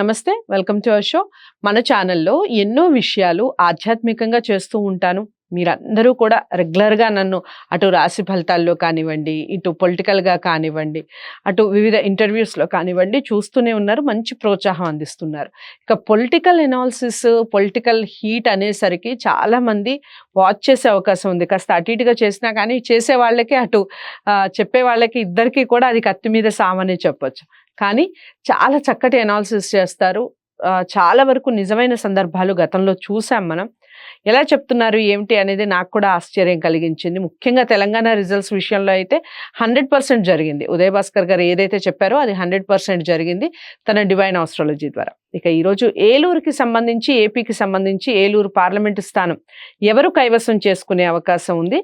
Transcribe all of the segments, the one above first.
నమస్తే welcome to our show. మన ఛానల్లో ఎన్నో విషయాలు ఆధ్యాత్మికంగా చేస్తూ ఉంటాను. మీరందరూ కూడా రెగ్యులర్గా నన్ను అటు రాశి ఫలితాల్లో కానివ్వండి ఇటు పొలిటికల్గా కానివ్వండి అటు వివిధ ఇంటర్వ్యూస్లో కానివ్వండి చూస్తూనే ఉన్నారు మంచి ప్రోత్సాహం అందిస్తున్నారు. ఇక పొలిటికల్ ఎనాలిసిస్ పొలిటికల్ హీట్ అనేసరికి చాలామంది వాచ్ చేసే అవకాశం ఉంది. కాస్త అటు ఇటుగా చేసినా కానీ చేసే వాళ్ళకి అటు చెప్పే వాళ్ళకి ఇద్దరికీ కూడా అది కత్తి మీద సామనే చెప్పొచ్చు. కానీ చాలా చక్కటి ఎనాలిసిస్ చేస్తారు. చాలా వరకు నిజమైన సందర్భాలు గతంలో చూసాం మనం. ఎలా చెప్తున్నారు ఏమిటి అనేది నాకు కూడా ఆశ్చర్యం కలిగించింది. ముఖ్యంగా తెలంగాణ రిజల్ట్స్ విషయంలో అయితే హండ్రెడ్ పర్సెంట్ జరిగింది. ఉదయ్ భాస్కర్ గారు ఏదైతే చెప్పారో అది హండ్రెడ్ పర్సెంట్ జరిగింది తన డివైన్ ఆస్ట్రాలజీ ద్వారా. ఇక ఈరోజు ఏలూరుకి సంబంధించి ఏపీకి సంబంధించి ఏలూరు పార్లమెంటు స్థానం ఎవరు కైవసం చేసుకునే అవకాశం ఉంది?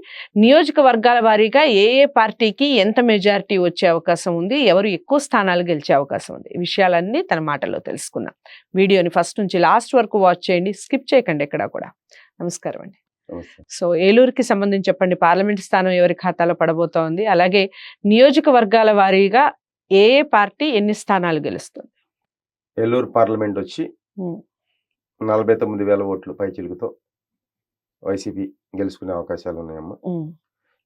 నియోజకవర్గాల వారీగా ఏ ఏ పార్టీకి ఎంత మెజారిటీ వచ్చే అవకాశం ఉంది? ఎవరు ఎక్కువ స్థానాలు గెలిచే అవకాశం ఉంది? ఈ విషయాలన్నీ తన మాటల్లో తెలుసుకుందాం. వీడియోని ఫస్ట్ నుంచి లాస్ట్ వరకు వాచ్ చేయండి. స్కిప్ చేయకండి ఎక్కడా కూడా. నమస్కారం అండి. సో ఏలూరుకి సంబంధించి చెప్పండి పార్లమెంట్ స్థానం ఎవరి ఖాతాలో పడబోతోంది అలాగే నియోజకవర్గాల వారీగా ఏ ఏ పార్టీ ఎన్ని స్థానాలు గెలుస్తుంది? ఏలూరు పార్లమెంట్ వచ్చి నలభై తొమ్మిది వేల ఓట్లు పైచిలుకుతో వైసీపీ గెలుచుకునే అవకాశాలు ఉన్నాయమ్మా.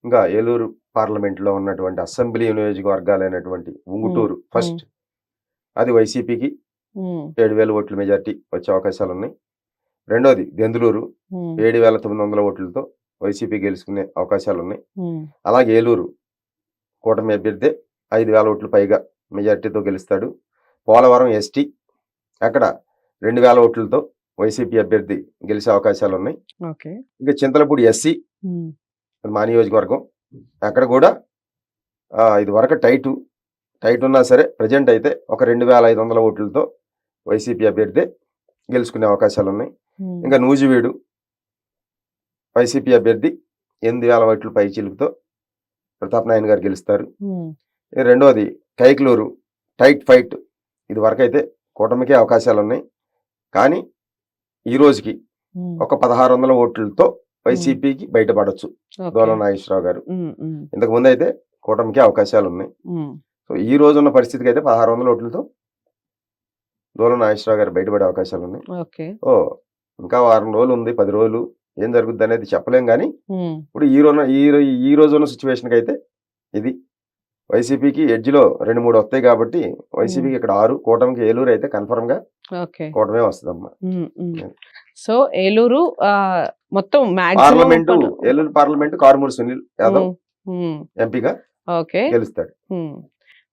ఇంకా ఏలూరు పార్లమెంట్లో ఉన్నటువంటి అసెంబ్లీ నియోజకవర్గాలైనటువంటి ఉంగుటూరు ఫస్ట్ అది వైసీపీకి ఏడు వేల ఓట్ల మెజార్టీ వచ్చే అవకాశాలు ఉన్నాయి. రెండోది దెందులూరు ఏడు వేల తొమ్మిది వందల ఓట్లతో వైసీపీ గెలుచుకునే అవకాశాలు ఉన్నాయి అలాగే ఏలూరు కూటమి అభ్యర్థి ఐదు వేల ఓట్లు పైగా మెజార్టీతో గెలుస్తాడు. పోలవరం ఎస్టీ అక్కడ రెండు వేల ఓట్లతో వైసీపీ అభ్యర్థి గెలిచే అవకాశాలు ఉన్నాయి ఇంకా చింతలపూడి ఎస్సీ మా నియోజకవర్గం. అక్కడ కూడా ఇది వరకు టైటు టైట్ ఉన్నా సరే ప్రజెంట్ అయితే ఒక రెండు వేల ఐదు వందల ఓట్లతో వైసీపీ అభ్యర్థి గెలుచుకునే అవకాశాలు ఉన్నాయి ఇంకా నూజివీడు వైసీపీ అభ్యర్థి ఎనిమిది వేల ఓట్ల పై చిలుకుతో ప్రతాప్ నాయన్ గారు గెలుస్తారు. రెండోది కైక్లూరు టైట్ ఫైట్. ఇది వరకు అయితే కూటమికే అవకాశాలు ఉన్నాయి. కానీ ఈ రోజుకి ఒక పదహారు వందల ఓట్లతో వైసీపీకి బయటపడొచ్చు. దోల నాగేశ్వరరావు గారు. ఇంతకు ముందు అయితే కూటమికి అవకాశాలు ఉన్నాయి. సో ఈ రోజు ఉన్న పరిస్థితికి అయితే పదహారు వందల ఓట్లతో దోల నాగేశ్వరరావు గారు బయటపడే అవకాశాలు ఉన్నాయి. ఓ ఇంకా వారం రోజులు ఉంది పది రోజులు. ఏం జరుగుద్ది అనేది చెప్పలేం కానీ ఇప్పుడు ఈ రోజు ఈ ఈ రోజు ఉన్న సిచ్యువేషన్కి అయితే ఇది. వైసీపీకి ఎడ్జ్లో రెండు మూడు వస్తాయి కాబట్టి వైసీపీకి ఇక్కడ ఆరు కూటమికి ఏలూరు అయితే కన్ఫర్మ్గా కూటమే వస్తుందమ్మా. సో ఏలూరు మొత్తం పార్లమెంటు ఏలూరు పార్లమెంటు కారుమూరి సునీల్ యాదవ్ ఎంపీగా ఓకే. గెలుస్తాడు.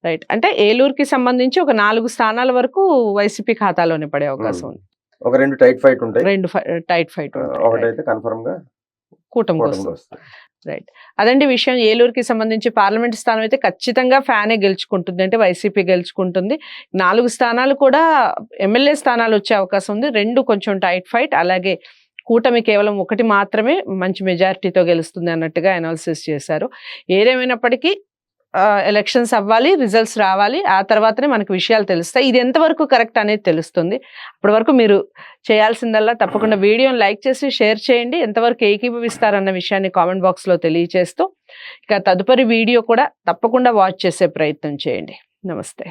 రైట్. అంటే ఏలూరుకి సంబంధించి ఒక నాలుగు స్థానాల వరకు వైసీపీ ఖాతాలోనే పడే అవకాశం ఉంది. ఒక రెండు టైట్ ఫైట్ ఉంటాయి. రెండు టైట్ ఫైట్ ఒకటైతే కన్ఫర్మ్గా కూటమిలో వస్తుంది. వస్తుంది. అదండి విషయం. ఏలూరుకి సంబంధించి పార్లమెంట్ స్థానం అయితే ఖచ్చితంగా ఫ్యానే గెలుచుకుంటుంది. అంటే వైసీపీ గెలుచుకుంటుంది. నాలుగు స్థానాలు కూడా ఎమ్మెల్యే స్థానాలు వచ్చే అవకాశం ఉంది. రెండు కొంచెం టైట్ ఫైట్. అలాగే కూటమి కేవలం ఒకటి మాత్రమే మంచి మెజారిటీతో గెలుస్తుంది అన్నట్టుగా అనాలిసిస్ చేశారు. ఏదేమైనప్పటికీ ఎలక్షన్స్ అవ్వాలి రిజల్ట్స్ రావాలి. ఆ తర్వాతనే మనకు విషయాలు తెలుస్తాయి. ఇది ఎంతవరకు కరెక్ట్ అనేది తెలుస్తుంది. అప్పటి వరకు మీరు చేయాల్సిందల్లా తప్పకుండా వీడియోని లైక్ చేసి షేర్ చేయండి. ఎంతవరకు ఏకీభవిస్తారన్న విషయాన్ని కామెంట్ బాక్స్లో తెలియజేస్తూ ఇక తదుపరి వీడియో కూడా తప్పకుండా వాచ్ చేసే ప్రయత్నం చేయండి. నమస్తే.